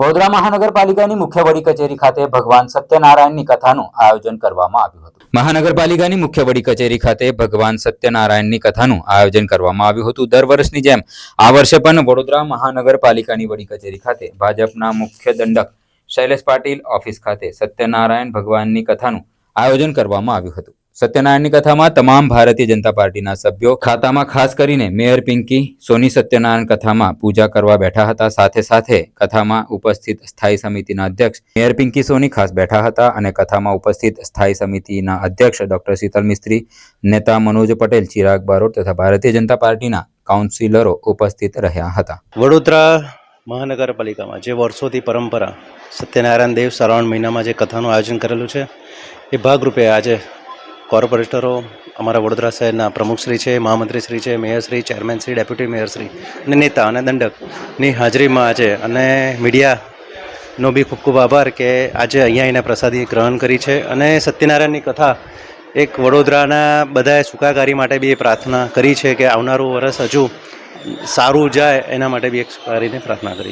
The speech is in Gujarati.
વડોદરા મહાનગરપાલિકાની મુખ્ય વડી કચેરી ખાતે ભગવાન સત્યનારાયણની કથાનું આયોજન કરવામાં આવ્યું હતું. મહાનગરપાલિકાની મુખ્ય વડી કચેરી ખાતે ભગવાન સત્યનારાયણની કથાનું આયોજન કરવામાં આવ્યું હતું. દર વર્ષની જેમ આ વર્ષે પણ વડોદરા મહાનગરપાલિકાની વડી કચેરી ખાતે ભાજપના મુખ્ય દંડક શૈલેષ પાટીલ ઓફિસ ખાતે સત્યનારાયણ ભગવાનની કથાનું આયોજન કરવામાં આવ્યું હતું. સત્યનારાયણની કથામાં તમામ ભારતીય જનતા પાર્ટીના સભ્યો ખાતામાં ખાસ કરીને મેયર પિંકી, સોની સત્યનારાયણ કથામાં પૂજા કરવા બેઠા હતા. સાથે સાથે કથામાં ઉપસ્થિત સ્થાયી સમિતિના અધ્યક્ષ મેયર પિંકી, સોની ખાસ બેઠા હતા અને કથામાં ઉપસ્થિત સ્થાયી સમિતિના અધ્યક્ષ ડોક્ટર શીતલ મિસ્ત્રી, નેતા મનોજ પટેલ, ચિરાગ બારોટ તથા ભારતીય જનતા પાર્ટીના કાઉન્સિલરો ઉપસ્થિત રહ્યા હતા. વડોદરા મહાનગરપાલિકામાં જે વર્ષોથી પરંપરા સત્યનારાયણ દેવ શ્રાવણ મહિનામાં જે કથાનું આયોજન કરેલું છે, એ ભાગરૂપે આજે કોર્પોરેટરો અમારા વડોદરા શહેરના પ્રમુખશ્રી છે, મહામંત્રીશ્રી છે, મેયરશ્રી, ચેરમેનશ્રી, ડેપ્યુટી મેયરશ્રી અને નેતા અને દંડકની હાજરીમાં આજે અને મીડિયાનો બી ખૂબ ખૂબ આભાર કે આજે અહીંયા એને પ્રસાદી ગ્રહણ કરી છે અને સત્યનારાયણની કથા એક વડોદરાના બધાએ સુખાકારી માટે બી પ્રાર્થના કરી છે કે આવનારું વર્ષ હજુ સારું જાય એના માટે બી એક સુખાકારીને પ્રાર્થના કરી